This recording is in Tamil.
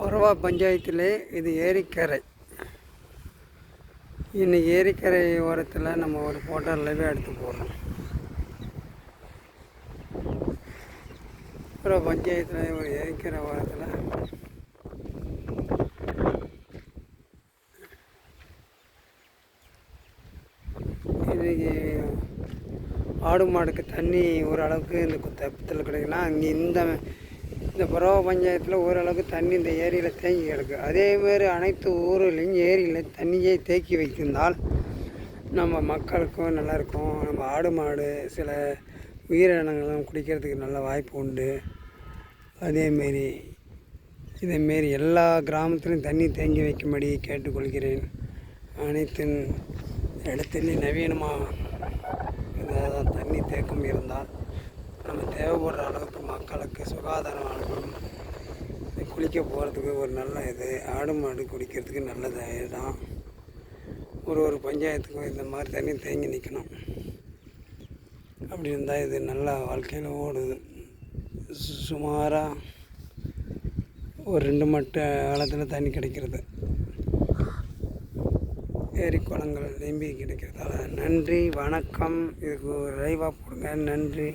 பரவா பஞ்சாயத்தில் இது ஏரிக்கரை. இன்னைக்கு ஏரிக்கரை ஓரத்தில் நம்ம ஒரு ஃபோட்டோ லைவே எடுத்து போகிறோம் அப்புறம் பஞ்சாயத்தில் ஒரு ஏரிக்கரை ஓரத்தில். இன்னைக்கு ஆடு மாடுக்கு தண்ணி ஓரளவுக்கு இந்த குத்தத்தில் கிடைக்குன்னா அங்கே இந்த இந்த பரவ பஞ்சாயத்தில் ஓரளவுக்கு தண்ணி இந்த ஏரியில் தேங்கி கிடக்கு. அதேமாரி அனைத்து ஊர்லேயும் ஏரியில் தண்ணியை தேக்கி வைத்திருந்தால் நம்ம மக்களுக்கும் நல்லாயிருக்கும். நம்ம ஆடு மாடு சில உயிரினங்களும் குடிக்கிறதுக்கு நல்ல வாய்ப்பு உண்டு. அதேமாரி இதேமாரி எல்லா கிராமத்திலும் தண்ணி தேங்கி வைக்கும்படி கேட்டுக்கொள்கிறேன். அனைத்து இடத்துலையும் நவீனமாக ஏதாவது தண்ணி தேக்கம் இருந்தால் நம்ம தேவைப்படுற அளவுக்கு மக்களுக்கு சுகாதாரம் அனுப்பணும். குளிக்க போகிறதுக்கு ஒரு நல்ல இது ஆடு மாடு குடிக்கிறதுக்கு நல்லது. இதுதான் ஒரு ஒரு பஞ்சாயத்துக்கும் இந்த மாதிரி தண்ணி தேங்கி நிற்கணும் அப்படி இருந்தால் இது நல்லா வாழ்க்கையில் ஓடுது. சு- சுமாராக ஒரு ரெண்டு மட்ட ஆழத்தில் தண்ணி கிடைக்கிறது. ஏரி குளங்கள் நிரம்பி கிடைக்கிறதால நன்றி வணக்கம். இதுக்கு ஒரு லைவாக போடுங்க நன்றி.